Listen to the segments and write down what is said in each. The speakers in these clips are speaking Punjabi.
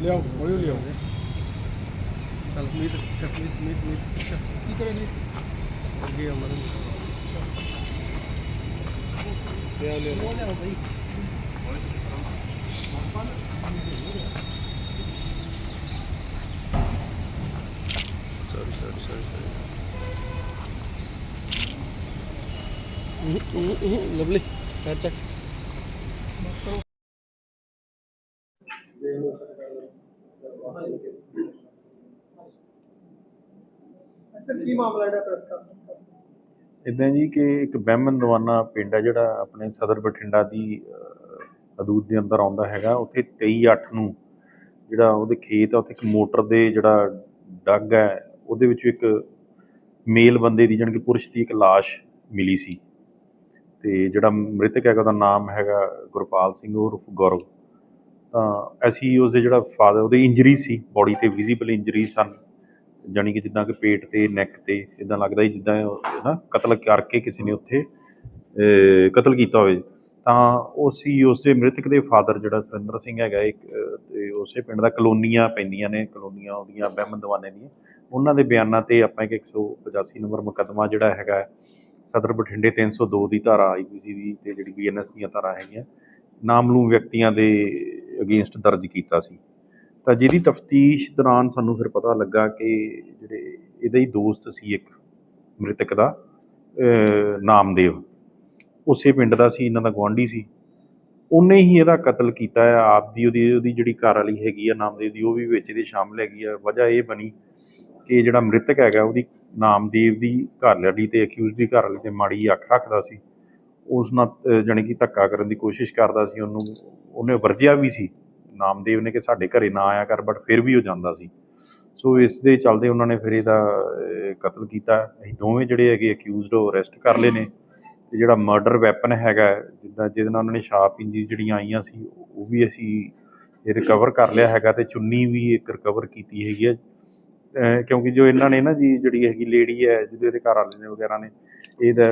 ਹੌਲੀ ਹੌਲੀ ਆਉਂਦੇ ਚੱਲ ਮੀਤ ਚੱਲ ਮੀਤ ਮੀਤ ਮੀਤ ਕੀ ਕਰਾਂਗੇ ਅੱਗੇ ਅਮਰ ਲਿਆ ਲਿਆ ਉਹ ਲਿਆਓ ਬਈ ਸੌਰੀ ਸੌਰੀ ਸੌਰੀ ਲਵਲੀ ਕਰ ਚੱਕ ਸਰ ਕੀ ਮਾਮਲਾ ਜਿਹੜਾ ਪ੍ਰੈਸ ਕਾਨਫਰੰਸ ਦਾ? ਇਦਾਂ ਜੀ ਕਿ ਇੱਕ ਬਹਿਮਨ ਦਵਾਨਾ ਪਿੰਡ ਹੈ ਜਿਹੜਾ ਆਪਣੇ ਸਦਰ ਬਠਿੰਡਾ ਦੀ ਅਹ, ਹਦੂਦ ਦੇ ਅੰਦਰ ਆਉਂਦਾ ਹੈਗਾ। ਉੱਥੇ 23/8 ਨੂੰ ਜਿਹੜਾ ਉਹਦੇ ਖੇਤ ਆ ਉੱਥੇ ਇੱਕ ਮੋਟਰ ਦੇ ਜਿਹੜਾ ਡੱਗ ਹੈ ਉਹਦੇ ਵਿੱਚ ਇੱਕ ਮੇਲ ਬੰਦੇ ਦੀ ਜਾਣੀ ਕਿ ਪੁਰਸ਼ ਦੀ ਇੱਕ ਲਾਸ਼ ਮਿਲੀ ਸੀ। ਤੇ ਜਿਹੜਾ ਮ੍ਰਿਤਕ ਹੈਗਾ ਉਹਦਾ ਨਾਮ ਹੈਗਾ ਗੁਰਪਾਲ ਸਿੰਘ ਉਰਫ ਗੌਰਵ। ਤਾਂ ਅਸੀਂ ਉਸ ਦੇ ਜਿਹੜਾ ਫਾਦਰ ਉਹਦੀ ਇੰਜਰੀ ਸੀ ਬੋਡੀ ਤੇ ਵਿਜ਼ੀਬਲ ਇੰਜਰੀ ਸਨ। ਜਾਣੀ ਕਿ ਜਿੱਦਾਂ ਕਿ ਪੇਟ ਤੇ ਨੈਕ ਤੇ ਇਦਾਂ ਲੱਗਦਾ ਸੀ ਜਿੱਦਾਂ ਨਾ ਕਤਲ ਕਰਕੇ ਕਿਸੇ ਨੇ ਉੱਥੇ ਕਤਲ ਕੀਤਾ ਹੋਵੇ ਤਾਂ ਉਸੀ ਉਸ ਦੇ ਮ੍ਰਿਤਕ ਦੇ ਫਾਦਰ ਜਿਹੜਾ ਸੁਰਿੰਦਰ ਸਿੰਘ ਹੈਗਾ ਇੱਕ ਅਹ, ਤੇ ਉਸੇ ਪਿੰਡ ਦਾ ਕਲੋਨੀਆਂ ਪੈਂਦੀਆਂ ਨੇ ਕਲੋਨੀਆਂ ਉਹਦੀਆਂ ਬਹਿਮਨ ਦਵਾਨੇ ਦੀਆਂ। ਉਹਨਾਂ ਦੇ ਬਿਆਨਾਂ ਤੇ ਆਪਾਂ ਇੱਕ 185 ਨੰਬਰ ਮੁਕੱਦਮਾ ਜਿਹੜਾ ਹੈਗਾ ਸਦਰ ਬਠਿੰਡੇ 302 ਦੀ ਧਾਰਾ ਆਈਪੀਸੀ ਦੀ ਤੇ ਜਿਹੜੀ ਬੀਐਨਐਸ ਦੀਆਂ ਧਾਰਾ ਹੈਗੀਆਂ ਨਾਮਲੂਮ ਵਿਅਕਤੀਆਂ ਦੇ ਅਗੇਂਸਟ ਦਰਜ ਕੀਤਾ ਸੀ। ਤਾਂ ਜਿਹਦੀ ਤਫਤੀਸ਼ ਦੌਰਾਨ ਸਾਨੂੰ ਫਿਰ ਪਤਾ ਲੱਗਾ ਕਿ ਜਿਹੜੇ ਇਹਦਾ ਹੀ ਦੋਸਤ ਸੀ ਇੱਕ ਮ੍ਰਿਤਕ ਦਾ ਨਾਮਦੇਵ। ਉਸੇ ਪਿੰਡ ਦਾ ਸੀ ਇਹਨਾਂ ਦਾ ਗੁਆਂਢੀ ਸੀ। ਉਹਨੇ ਹੀ ਇਹਦਾ ਕਤਲ ਕੀਤਾ ਹੈ ਆਪ ਦੀ ਉਹਦੀ ਉਹਦੀ ਜਿਹੜੀ ਘਰ ਵਾਲੀ ਹੈਗੀ ਆ ਨਾਮਦੇਵ ਦੀ ਉਹ ਵੀ ਵਿੱਚ ਇਹਦੇ ਸ਼ਾਮਲ ਹੈਗੀ ਆ। ਵਜ੍ਹਾ ਇਹ ਬਣੀ ਕਿ ਜਿਹੜਾ ਮ੍ਰਿਤਕ ਹੈਗਾ ਉਹਦੀ ਨਾਮਦੇਵ ਦੀ ਘਰ ਵਾਲੀ ਤੇ ਅਕਿਊਜ਼ ਦੀ ਘਰ ਵਾਲੀ ਤੇ ਮਾੜੀ ਅੱਖ ਰੱਖਦਾ ਸੀ। ਉਸ ਨਾਲ ਅਹ, ਜਾਣੀ ਕਿ ਧੱਕਾ ਕਰਨ ਦੀ ਕੋਸ਼ਿਸ਼ ਕਰਦਾ ਸੀ। ਉਹਨੂੰ ਉਹਨੇ ਵਰਜਿਆ ਵੀ ਸੀ। ਨਾਮਦੇਵ ਨੇ ਕਿ ਸਾਡੇ ਘਰੇ ਨਾ ਆਇਆ ਕਰ ਬਟ ਫਿਰ ਵੀ ਉਹ ਜਾਂਦਾ ਸੀ। ਸੋ ਇਸ ਦੇ ਚੱਲਦੇ ਉਹਨਾਂ ਨੇ ਫਿਰ ਇਹਦਾ ਕਤਲ ਕੀਤਾ। ਅਸੀਂ ਦੋਵੇਂ ਜਿਹੜੇ ਹੈਗੇ ਅਕਿਊਜ਼ਡ ਉਹ ਅਰੈਸਟ ਕਰ ਲਏ ਨੇ। ਤੇ ਜਿਹੜਾ ਮਰਡਰ ਵੈਪਨ ਹੈਗਾ, ਜਿੱਦਾਂ, ਜਿਹਦੇ ਨਾਲ ਉਹਨਾਂ ਨੇ ਸ਼ਾਰਪ ਇੰਜੀਜ਼ ਜਿਹੜੀਆਂ ਆਈਆਂ ਸੀ, ਉਹ ਵੀ ਅਸੀਂ ਇਹ ਰਿਕਵਰ ਕਰ ਲਿਆ ਹੈਗਾ ਤੇ ਚੁੰਨੀ ਵੀ ਇੱਕ ਰਿਕਵਰ ਕੀਤੀ ਹੈਗੀ ਹੈ। ਕਿਉਂਕਿ ਜੋ ਇਹਨਾਂ ਨੇ ਨਾ ਜੀ ਜਿਹੜੀ ਹੈਗੀ ਲੇਡੀ ਹੈ ਜਿਹਦੇ ਇਹਦੇ ਘਰ ਵਾਲੇ ਨੇ ਵਗੈਰਾ ਨੇ ਇਹਦਾ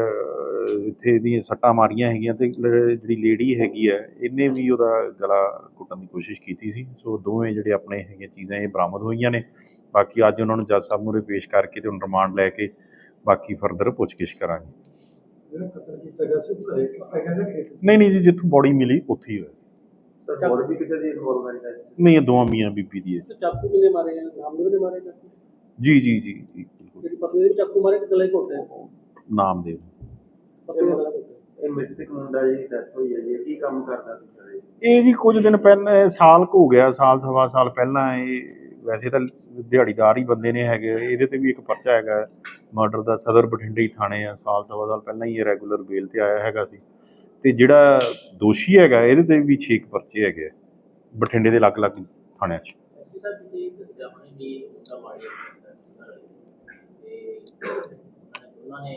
ਇੱਥੇ ਇਹਦੀਆਂ ਸੱਟਾਂ ਮਾਰੀਆਂ ਹੈਗੀਆਂ ਤੇ ਜਿਹੜੀ ਲੇਡੀ ਹੈਗੀ ਹੈ ਇਹਨੇ ਵੀ ਉਹਦਾ ਗਲਾ ਘੁੱਟਣ ਦੀ ਕੋਸ਼ਿਸ਼ ਕੀਤੀ ਸੀ। ਸੋ ਦੋਵੇਂ ਜਿਹੜੇ ਆਪਣੇ ਹੈਗੀਆਂ ਚੀਜ਼ਾਂ ਇਹ ਬਰਾਮਦ ਹੋਈਆਂ ਨੇ। ਬਾਕੀ ਅੱਜ ਉਹਨਾਂ ਨੂੰ ਜੱਜ ਸਾਹਿਬ ਮੂਹਰੇ ਪੇਸ਼ ਕਰਕੇ ਤੇ ਉਹਨਾਂ ਰਿਮਾਂਡ ਲੈ ਕੇ ਬਾਕੀ ਫਰਦਰ ਪੁੱਛਗਿੱਛ ਕਰਾਂਗੇ। ਜਿਹੜਾ ਕਤਲ ਕੀਤਾ ਗਿਆ ਸੀ ਉਹ ਘਰੇ ਕੀਤਾ ਗਿਆ ਜਾਂ ਖੇਤ 'ਚ? ਨਹੀਂ ਨਹੀਂ ਜੀ ਜਿੱਥੋਂ ਬੋਡੀ ਮਿਲੀ ਉੱਥੇ ਹੀ ਹੋਇਆ ਸਰ ਹੋਰ ਵੀ ਕਿਸੇ ਦੀ ਇਨਵੋਲਵਮੈਂਟ ਹੈ ਇਸ 'ਚ? ਨਹੀਂ ਇਹ ਦੋਵਾਂ ਮੀਆਂ ਬੀਬੀ ਦੀ ਹੈ। ਤੇ ਚਾਕੂ ਕਿੰਨੇ ਮਾਰੇ ਆ? ਨਾਮਦੇਵ ਨੇ ਮਾਰੇ ਚਾਕੂ? ਜੀ ਜੀ ਜੀ ਜੀ ਬਿਲਕੁਲ। ਤੇਰੀ ਪਤਨੀ ਦੇ ਵੀ ਚਾਕੂ ਮਾਰੇ ਕਿ ਗਲੇ ਘੋਟੇ ਨਾਮ ਦੇ ਪਤਨੀ ਦਾ ਗਲਾ ਘੋਟਿਆ ਇਹ ਮ੍ਰਿਤਕ ਮੁੰਡਾ ਜੀ ਡੈਥ ਹੋਈ ਹੈ ਜੀ ਇਹ ਕੀ ਕੰਮ ਕਰਦਾ ਸੀ ਸਰ ਇਹ? ਇਹ ਜੀ ਕੁਝ ਦਿਨ ਪਹਿਲਾਂ ਸਾਲ ਕੁ ਹੋ ਗਿਆ ਸਾਲ ਸਵਾ ਸਾਲ ਪਹਿਲਾਂ ਇਹ ਵੈਸੇ ਤਾਂ ਦਿਹਾੜੀਦਾਰ ਹੀ ਬੰਦੇ ਨੇ ਹੈਗੇ ਇਹਦੇ ਤੇ ਵੀ ਇੱਕ ਪਰਚਾ ਹੈਗਾ ਮਰਡਰ ਦਾ ਸਦਰ ਬਠਿੰਡੇ ਹੀ ਥਾਣੇ ਆ ਸਾਲ ਸਵਾ ਸਾਲ ਪਹਿਲਾਂ ਹੀ ਇਹ ਰੈਗੂਲਰ ਬੇਲ ਤੇ ਆਇਆ ਹੈਗਾ ਸੀ। ਤੇ ਜਿਹੜਾ ਦੋਸ਼ੀ ਹੈਗਾ ਇਹਦੇ ਤੇ ਵੀ 6 ਪਰਚੇ ਹੈਗੇ ਆ, ਬਠਿੰਡੇ ਦੇ ਅਲੱਗ-ਅਲੱਗ ਥਾਣਿਆਂ 'ਚ। ਐਸਪੀ ਸਾਹਿਬ ਜੀ ਦੱਸਿਆ ਹੋਣੇ ਕਿ ਉਹਦਾ ਮਾਰੀ ਤੇ ਉਹਨਾਂ ਨੇ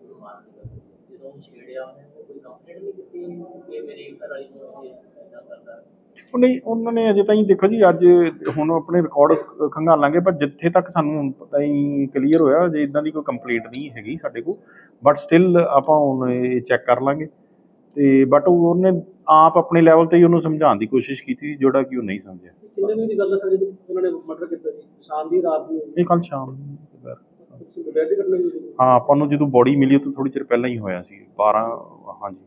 ਉਹਨੂੰ ਮਾਰ ਦਿੱਤਾ ਜਦੋਂ ਉਹ ਛੇੜਿਆ ਉਹਨੇ ਉਹ ਕੋਈ ਕੰਪਲੇਂਟ ਨਹੀਂ ਕੀਤੀ ਕਿ ਮੇਰੀ ਘਰ ਵਾਲੀ ਨੂੰ ਇਹ ਏਦਾਂ ਕਰਦਾ। ਉਹ ਨਹੀਂ ਉਹਨਾਂ ਨੇ ਅਜੇ ਤਾਈਂ ਦੇਖੋ ਜੀ ਅੱਜ ਹੁਣ ਆਪਣੇ ਰਿਕਾਰਡ ਖੰਗਾਲਾਂਗੇ ਪਰ ਜਿੱਥੇ ਤੱਕ ਸਾਨੂੰ ਹੁਣ ਪਤਾ ਹੀ ਕਲੀਅਰ ਹੋਇਆ ਜੇ ਇਦਾਂ ਦੀ ਕੋਈ ਕੰਪਲੇਂਟ ਨਹੀਂ ਹੈਗੀ ਸਾਡੇ ਕੋਲ। ਬਟ ਸਟਿਲ ਆਪਾਂ ਹੁਣ ਇਹ ਚੈੱਕ ਕਰ ਲਾਂਗੇ। ਤੇ ਬਟ ਉਹਨੇ ਆਪ ਆਪਣੇ ਲੈਵਲ ਤੇ ਹੀ ਉਹਨੂੰ ਸਮਝਾਉਣ ਦੀ ਕੋਸ਼ਿਸ਼ ਕੀਤੀ ਜਿਹੜਾ ਕਿ ਉਹ ਨਹੀਂ ਸਮਝਿਆ। ਕਿੰਨੇ ਵਜੇ ਦੀ ਗੱਲ ਹੈ ਸਰ ਜਦੋਂ ਉਹਨਾਂ ਨੇ ਮਰਡਰ ਕੀਤਾ ਸੀ? ਸ਼ਾਮ ਦੀ ਰਾਤ ਦੀ? ਇਹ ਕੱਲ ਸ਼ਾਮ ਨੂੰ ਦੁਪਹਿਰ। ਦੀ ਘਟਨਾ ਹਾਂ ਆਪਾਂ ਨੂੰ ਜਦੋਂ ਬੋਡੀ ਮਿਲੀ ਉਹ ਤੋਂ ਥੋੜੀ ਚਿਰ ਪਹਿਲਾਂ ਹੀ ਹੋਇਆ ਸੀ 12 ਹਾਂਜੀ।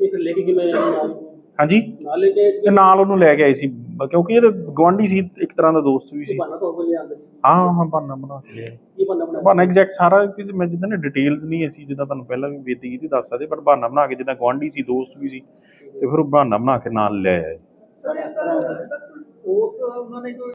ਇਹ ਫਿਰ ਲੈ ਕੇ ਕਿਵੇਂ ਆਏ ਨਾਲ? ਹਾਂਜੀ? ਨਾਲ ਲੈ ਕੇ ਆਏ ਸੀ? ਤੇ ਨਾਲ ਉਹਨੂੰ ਲੈ ਕੇ ਆਏ ਸੀ। ਕਿਉਂਕਿ ਇਹ ਤਾਂ ਗਵਾਂਢੀ ਸੀ ਇੱਕ ਤਰ੍ਹਾਂ ਦਾ ਦੋਸਤ ਵੀ ਸੀ। ਬਹਾਨਾ ਤੌਰ ਤੇ ਲਿਆਂਦੇ ਹਾਂ ਹਾਂ ਬਾਨਾ ਬਣਾ ਕੇ ਲਿਆ ਕੀ ਬਹਾਨਾ ਬਣਾ ਬਹਾਨਾ ਐਗਜ਼ੈਕਟ ਸਾਰਾ ਕਿ ਮੈਂ ਜਿੱਦਾਂ ਨੇ ਡਿਟੇਲਸ ਨਹੀਂ ਅਸੀਂ ਜਿੱਦਾਂ ਤੁਹਾਨੂੰ ਪਹਿਲਾਂ ਵੀ ਬੇਤੀ ਕੀਤੀ ਦੱਸ ਸਕਦੇ ਪਰ ਬਹਾਨਾ ਬਣਾ ਕੇ ਜਿੱਦਾਂ ਗੁਆਂਢੀ ਸੀ ਦੋਸਤ ਵੀ ਸੀ ਤੇ ਫਿਰ ਉਹ ਬਹਾਨਾ ਬਣਾ ਕੇ ਨਾਲ ਲੈ ਆਏ। ਸਰ ਇਸ ਤਰ੍ਹਾਂ ਉਸ ਉਹਨਾਂ ਨੇ ਕੋਈ